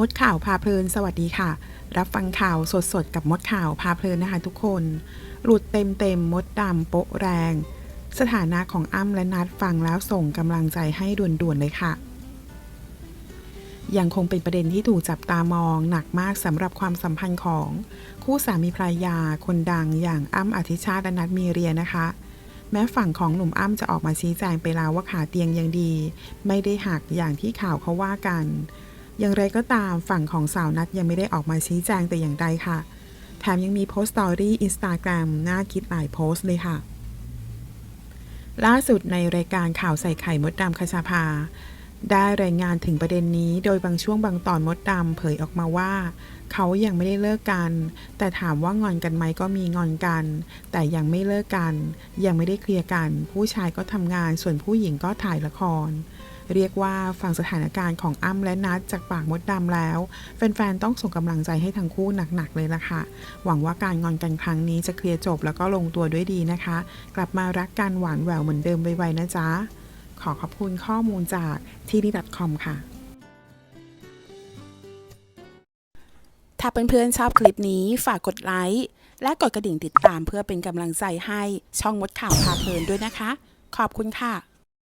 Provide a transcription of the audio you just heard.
มดข่าวพาเพลินสวัสดีค่ะ รับฟังข่าวสดๆ กับมดข่าวพาเพลินนะคะทุกคน หลุดเต็มเต็มๆมดดำโปะแรง สถานะของอ้ำและนัดฟังแล้วส่งกำลังใจให้ด่วนๆเลยค่ะ ยังคงเป็นประเด็นที่ถูกจับตามองหนักมากสำหรับความสัมพันธ์ของ คู่สามีภรรยาคนดังอย่างอ้ำอธิชาติและนัทมีเรียนะคะแม้ฝั่งของหนุ่มอ้ำจะออกมาชี้แจงไปแล้วว่าขาเตียงยังดี ไม่ได้หักอย่างที่ข่าวเขาว่ากัน อย่างไรก็ตามฝั่งของสาวนัทยังไม่ได้ออกมาชี้แจงแต่อย่างใดค่ะ แถมยังมีโพสต์สตอรี่อินสตาแกรมน่าคิดหลายโพสต์เลยค่ะ ล่าสุดในรายการข่าวใส่ไข่มดดำคชาภา ได้รายงานถึงประเด็นนี้โดยบางช่วงบางตอนมดดำเผยออกมาว่า เขายังไม่ได้เลิกกัน แต่ถามว่างอนกันไหมก็มีงอนกัน แต่ยังไม่เลิกกัน ยังไม่ได้เคลียร์กัน ผู้ชายก็ทำงานส่วนผู้หญิงก็ถ่ายละคร เรียกว่าฟังสถานการณ์ของอ้ำและนัดจากปากมดดำแล้ว แฟนๆ ต้องส่งกำลังใจให้ทั้งคู่หนักๆ เลยล่ะค่ะ หวังว่าการงอนกันครั้งนี้จะเคลียร์จบแล้วก็ลงตัวด้วยดีนะคะ กลับมารักกันหวานแหววเหมือนเดิมไวๆนะจ๊ะ ขอขอบคุณข้อมูลจากที่นี่ .com ค่ะถ้าเพื่อนๆชอบคลิปนี้ฝากกดไลค์และกดกระดิ่งติดตามเพื่อเป็นกำลังใจให้ช่องมดข่าวพาเพลินด้วยนะคะ ขอบคุณค่ะ